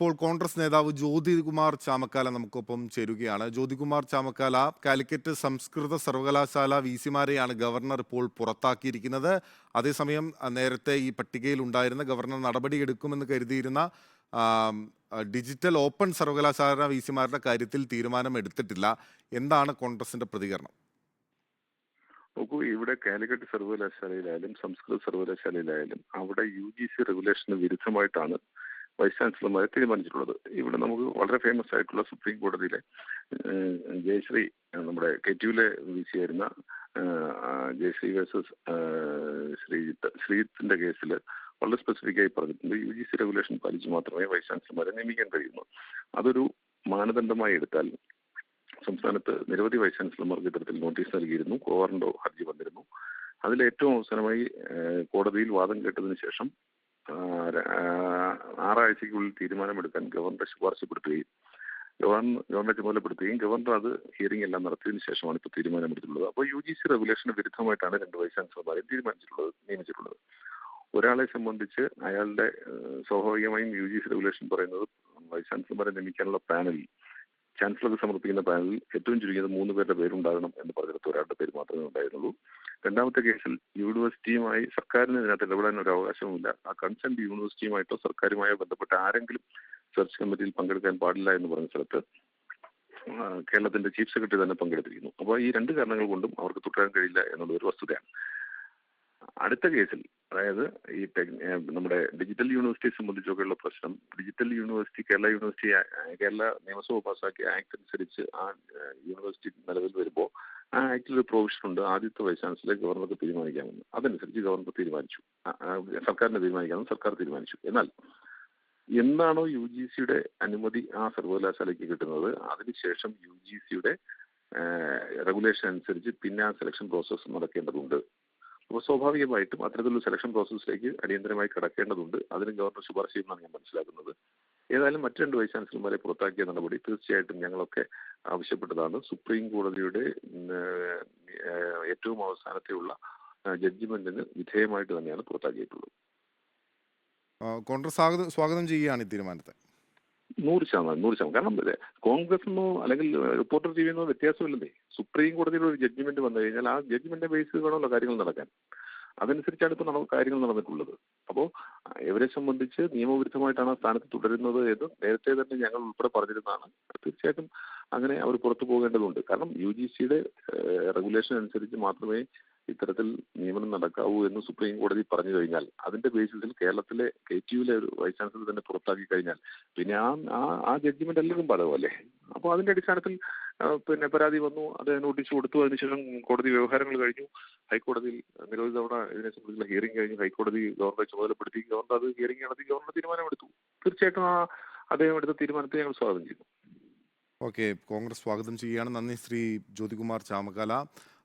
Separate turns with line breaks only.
ഇപ്പോൾ കോൺഗ്രസ് നേതാവ് ജ്യോതികുമാർ ചാമക്കാല നമുക്കൊപ്പം ചേരുകയാണ്. ജ്യോതികുമാർ ചാമക്കാല കാലിക്കറ്റ് സംസ്കൃത സർവകലാശാല വി സിമാരെയാണ് ഗവർണർ ഇപ്പോൾ പുറത്താക്കിയിരിക്കുന്നത്. അതേസമയം നേരത്തെ ഈ പട്ടികയിൽ ഉണ്ടായിരുന്ന ഗവർണർ നടപടിയെടുക്കുമെന്ന് കരുതിയിരുന്ന ഡിജിറ്റൽ ഓപ്പൺ സർവകലാശാല വി സിമാരുടെ കാര്യത്തിൽ തീരുമാനം എടുത്തിട്ടില്ല. എന്താണ് കോൺഗ്രസിന്റെ പ്രതികരണം?
നോക്കൂ ഇവിടെ കാലിക്കറ്റ് സർവകലാശാലയിലായാലും സംസ്കൃത സർവകലാശാലയിലായാലും അവിടെ യു ജി സി റെഗുലേഷന് വിരുദ്ധമായിട്ടാണ് വൈസ് ചാൻസലർമാരെ തീരുമാനിച്ചിട്ടുള്ളത് ഇവിടെ നമുക്ക് വളരെ ഫേമസ് ആയിട്ടുള്ള സുപ്രീം കോടതിയിലെ ജയശ്രീ നമ്മുടെ നമ്മുടെ കെറ്റ്യൂലെ വി സി ആയിരുന്ന ജയശ്രീ വേഴ്സസ് ശ്രീജിത്ത് ശ്രീജിത്തിന്റെ കേസിൽ വളരെ സ്പെസിഫിക് ആയി പറഞ്ഞിട്ടുണ്ട്. യു ജി സി റെഗുലേഷൻ പാലിച്ച് മാത്രമേ വൈസ് ചാൻസലർമാരെ നിയമിക്കാൻ കഴിയുന്നു അതൊരു മാനദണ്ഡമായി എടുത്താൽ സംസ്ഥാനത്ത് നിരവധി വൈസ് ചാൻസലർമാർക്ക് ഇത്തരത്തിൽ നോട്ടീസ് നൽകിയിരുന്നു. കോവാറന്റോ ഹർജി വന്നിരുന്നു. അതിൽ ഏറ്റവും അവസാനമായി കോടതിയിൽ വാദം കേട്ടതിന് ശേഷം ആ, ര- ആ, ആറാഴ്ചയ്ക്കുള്ളിൽ തീരുമാനമെടുക്കാൻ ഗവർണറെ ശുപാർശപ്പെടുത്തുകയും ഗവർണർ ഗവർണറെ ചുമതലപ്പെടുത്തുകയും ഗവർണർ അത് ഹിയറിംഗ് എല്ലാം നടത്തിയതിനു ശേഷമാണ് ഇപ്പോൾ തീരുമാനമെടുത്തിട്ടുള്ളത്. അപ്പോൾ യു ജി സി റെഗുലേഷന് വിരുദ്ധമായിട്ടാണ് രണ്ട് വൈസ് ചാൻസലർമാരെ തീരുമാനിച്ചിട്ടുള്ളത് നിയമിച്ചിട്ടുള്ളത്. ഒരാളെ സംബന്ധിച്ച് അയാളുടെ സ്വാഭാവികമായും യു ജി സി റെഗുലേഷൻ പറയുന്നത് വൈസ് ചാൻസലർമാരെ നിയമിക്കാനുള്ള പാനലിൽ ചാൻസലർക്ക് സമർപ്പിക്കുന്ന പാനലിൽ ഏറ്റവും ചുരുങ്ങിയത് മൂന്ന് പേരുടെ പേരുണ്ടാകണം എന്ന് പറഞ്ഞിടത്ത് ഒരാളുടെ പേര് മാത്രമേ ഉണ്ടായിരുന്നുള്ളൂ. രണ്ടാമത്തെ കേസിൽ യൂണിവേഴ്സിറ്റിയുമായി സർക്കാരിന് ഇതിനകത്ത് ഇടപെടാൻ ഒരു അവകാശവുമില്ല. ആ കൺസെന്റ് യൂണിവേഴ്സിറ്റിയുമായിട്ടോ സർക്കാരുമായോ ബന്ധപ്പെട്ട ആരെങ്കിലും സെർച്ച് കമ്മിറ്റിയിൽ പങ്കെടുക്കാൻ പാടില്ല എന്ന് പറഞ്ഞ സ്ഥലത്ത് കേരളത്തിന്റെ ചീഫ് സെക്രട്ടറി തന്നെ പങ്കെടുത്തിരിക്കുന്നു. അപ്പോൾ ഈ രണ്ട് കാരണങ്ങൾ കൊണ്ടും അവർക്ക് തുടരാൻ കഴിയില്ല എന്നുള്ള ഒരു വസ്തുതയാണ്. അടുത്ത കേസിൽ അതായത് ഈ നമ്മുടെ ഡിജിറ്റൽ യൂണിവേഴ്സിറ്റിയെ സംബന്ധിച്ചൊക്കെയുള്ള പ്രശ്നം digital university Kerala university Kerala നിയമസഭ പാസ്സാക്കിയ ആക്ട് അനുസരിച്ച് ആ യൂണിവേഴ്സിറ്റി നിലവിൽ വരുമ്പോൾ ആ ആക്ടിൽ ഒരു പ്രൊവിഷൻ ഉണ്ട് ആദ്യത്തെ വൈസ് ചാൻസലർ ഗവർണർക്ക് തീരുമാനിക്കാമെന്ന്. അതനുസരിച്ച് ഗവർണർ തീരുമാനിച്ചു. സർക്കാരിനെ തീരുമാനിക്കാമെന്ന് സർക്കാർ തീരുമാനിച്ചു. എന്നാൽ എന്നാണോ യു ജി സിയുടെ അനുമതി ആ സർവകലാശാലയ്ക്ക് കിട്ടുന്നത് അതിനുശേഷം യു ജി സിയുടെ റെഗുലേഷൻ അനുസരിച്ച് പിന്നെ ആ സെലക്ഷൻ പ്രോസസ്സ് നടക്കേണ്ടതുണ്ട്. അപ്പോൾ സ്വാഭാവികമായിട്ടും അത്തരത്തിലുള്ള സെലക്ഷൻ പ്രോസസ്സിലേക്ക് അടിയന്തരമായി കടക്കേണ്ടതുണ്ട്. അതിന് ഗവർണർ ശുപാർശ ചെയ്യുമെന്നാണ് ഞാൻ മനസ്സിലാക്കുന്നത്. ഏതായാലും മറ്റു രണ്ട് വൈസ് ചാൻസലർമാരെ പുറത്താക്കിയ നടപടി തീർച്ചയായിട്ടും ഞങ്ങളൊക്കെ ആവശ്യപ്പെട്ടതാണ്. സുപ്രീം കോടതിയുടെ ഏറ്റവും അവസാനത്തെയുള്ള ജഡ്ജിമെന്റിന് വിധേയമായിട്ട് തന്നെയാണ് പുറത്താക്കിയിട്ടുള്ളത്.
കോൺഗ്രസ് സ്വാഗതം ചെയ്യുകയാണ് ഈ തീരുമാനത്തെ.
നൂറ് ശതമാനം നൂറ് ശതമാനം. കാരണം കോൺഗ്രസ്സെന്നോ അല്ലെങ്കിൽ റിപ്പോർട്ടർ ടി വിന്നോ വ്യത്യാസമില്ലേ സുപ്രീം കോടതിയുടെ ഒരു ജഡ്ജ്മെന്റ് വന്നു കഴിഞ്ഞാൽ ആ ജഡ്ജ്മെന്റ് ബേസിൽ വേണമല്ലോ കാര്യങ്ങൾ നടക്കാൻ. അതനുസരിച്ചാണ് ഇപ്പോൾ നമുക്ക് കാര്യങ്ങൾ നടന്നിട്ടുള്ളത്. അപ്പോൾ ഇവരെ സംബന്ധിച്ച് നിയമവിരുദ്ധമായിട്ടാണ് ആ സ്ഥാനത്ത് തുടരുന്നത് എന്ന് നേരത്തെ തന്നെ ഞങ്ങൾ ഉൾപ്പെടെ പറഞ്ഞിരുന്നതാണ്. തീർച്ചയായിട്ടും അങ്ങനെ അവർ പുറത്തു പോകേണ്ടതുണ്ട്. കാരണം യു ജി സിയുടെ റെഗുലേഷൻ അനുസരിച്ച് മാത്രമേ ഇത്തരത്തിൽ നിയമനം നടക്കാവൂ എന്ന് സുപ്രീം കോടതി പറഞ്ഞു കഴിഞ്ഞാൽ അതിന്റെ ബേസിസിൽ കേരളത്തിലെ കെ ടി യുവിലെ ഒരു വൈസ് ചാൻസലർ തന്നെ പുറത്താക്കി കഴിഞ്ഞാൽ പിന്നെ ആ ആ- ആ ജഡ്ജ്മെന്റ് എല്ലാവരും ബാധകമല്ലേ അപ്പോൾ അതിന്റെ അടിസ്ഥാനത്തിൽ പിന്നെ പരാതി വന്നു അത് നോട്ടീസ് കൊടുത്തു. അതിനുശേഷം കോടതി വ്യവഹാരങ്ങൾ കഴിഞ്ഞു. ഹൈക്കോടതിയിൽ നിരവധി തവണ ഇതിനെ സംബന്ധിച്ചുള്ള ഹിയറിംഗ് കഴിഞ്ഞു. ഹൈക്കോടതി ഗവർണറെ ചുമതലപ്പെടുത്തി. ഗവർണർ അത് ഹിയറിംഗ് നടത്തി. ഗവർണർ തീരുമാനമെടുത്തു. തീർച്ചയായിട്ടും ആ അദ്ദേഹം എടുത്ത തീരുമാനത്തെ ഞങ്ങൾ സ്വാഗതം ചെയ്യുന്നു
ഓക്കെ. കോൺഗ്രസ് സ്വാഗതം ചെയ്യുകയാണ്. നന്ദി ശ്രീ ജ്യോതികുമാർ ചാമക്കാല.